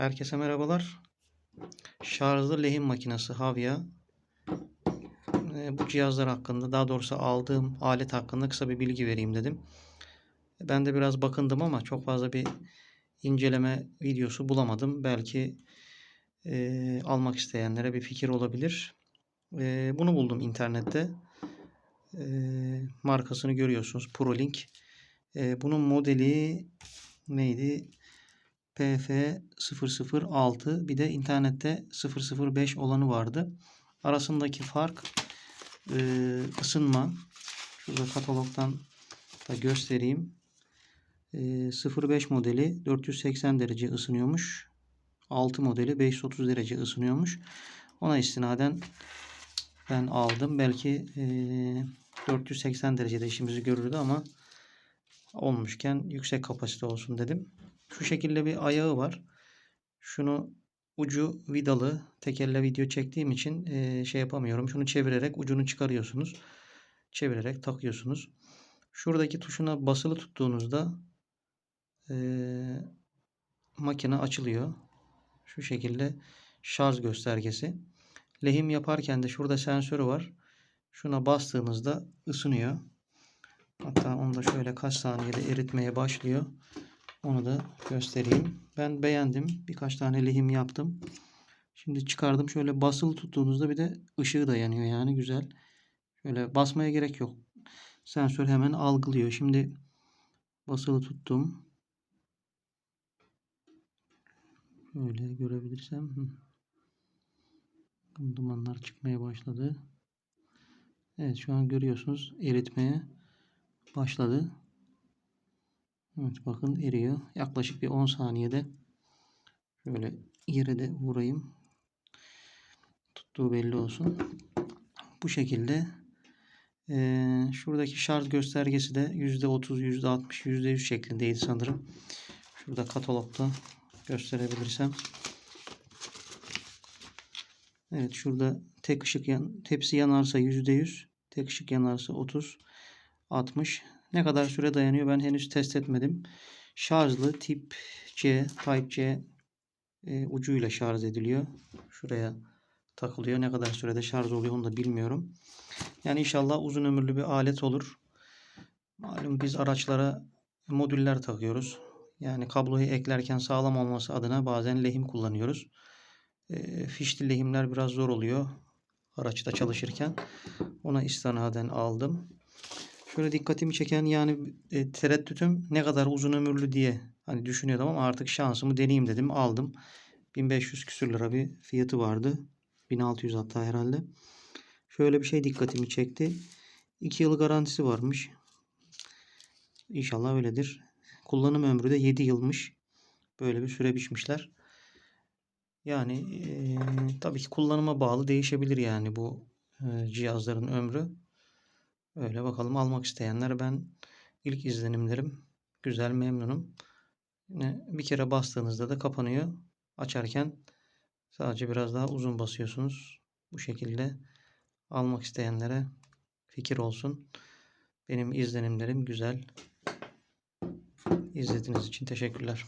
Herkese merhabalar. Şarjlı lehim makinesi Havya. Ee, Bu cihazlar hakkında, daha doğrusu aldığım alet hakkında kısa bir bilgi vereyim dedim. Ben de biraz bakındım ama çok fazla bir inceleme videosu bulamadım. Belki e, almak isteyenlere bir fikir olabilir. E, bunu buldum internette. E, markasını görüyorsunuz. ProLink. E, bunun modeli neydi? PF006 bir de internette 005 olanı vardı. Arasındaki fark e, ısınma. Şurada katalogdan da göstereyim. E, 05 modeli 480 derece ısınıyormuş. 6 modeli 530 derece ısınıyormuş. Ona istinaden ben aldım. Belki e, 480 derecede işimizi görürdü ama olmuşken yüksek kapasite olsun dedim. Şu şekilde bir ayağı var. Şunu ucu vidalı. Tek elle video çektiğim için e, şey yapamıyorum. Şunu çevirerek ucunu çıkarıyorsunuz. Çevirerek takıyorsunuz. Şuradaki tuşuna basılı tuttuğunuzda e, makine açılıyor. Şu şekilde şarj göstergesi. Lehim yaparken de şurada sensörü var. Şuna bastığınızda ısınıyor. Hatta onu da şöyle kaç saniyede eritmeye başlıyor. Onu da göstereyim. Ben beğendim. Birkaç tane lehim yaptım. Şimdi çıkardım. Şöyle basılı tuttuğunuzda bir de ışığı da yanıyor yani güzel. Şöyle basmaya gerek yok. Sensör hemen algılıyor. Şimdi basılı tuttum. Böyle görebilirsem. Dumanlar çıkmaya başladı. Evet şu an görüyorsunuz eritmeye başladı. Evet bakın eriyor. Yaklaşık bir 10 saniyede şöyle yere de vurayım. Tuttuğu belli olsun. Bu şekilde ee, şuradaki şarj göstergesi de %30, %60, %100 şeklindeydi sanırım. Şurada katalogda gösterebilirsem. Evet şurada tek ışık yan, tepsi yanarsa %100, tek ışık yanarsa 30, 60. Ne kadar süre dayanıyor ben henüz test etmedim. Şarjlı tip C, Type C e, ucuyla şarj ediliyor. Şuraya takılıyor. Ne kadar sürede şarj oluyor onu da bilmiyorum. Yani inşallah uzun ömürlü bir alet olur. Malum biz araçlara modüller takıyoruz. Yani kabloyu eklerken sağlam olması adına bazen lehim kullanıyoruz. E, fişli lehimler biraz zor oluyor araçta çalışırken. Ona istinaden aldım. Şöyle dikkatimi çeken yani e, tereddütüm ne kadar uzun ömürlü diye hani düşünüyordum ama artık şansımı deneyeyim dedim aldım. 1500 küsür lira bir fiyatı vardı. 1600 hatta herhalde. Şöyle bir şey dikkatimi çekti. 2 yıl garantisi varmış. İnşallah öyledir. Kullanım ömrü de 7 yılmış. Böyle bir süre biçmişler. Yani e, tabii ki kullanıma bağlı değişebilir yani bu e, cihazların ömrü. Öyle bakalım almak isteyenler ben ilk izlenimlerim güzel memnunum. Yine bir kere bastığınızda da kapanıyor. Açarken sadece biraz daha uzun basıyorsunuz. Bu şekilde almak isteyenlere fikir olsun. Benim izlenimlerim güzel. İzlediğiniz için teşekkürler.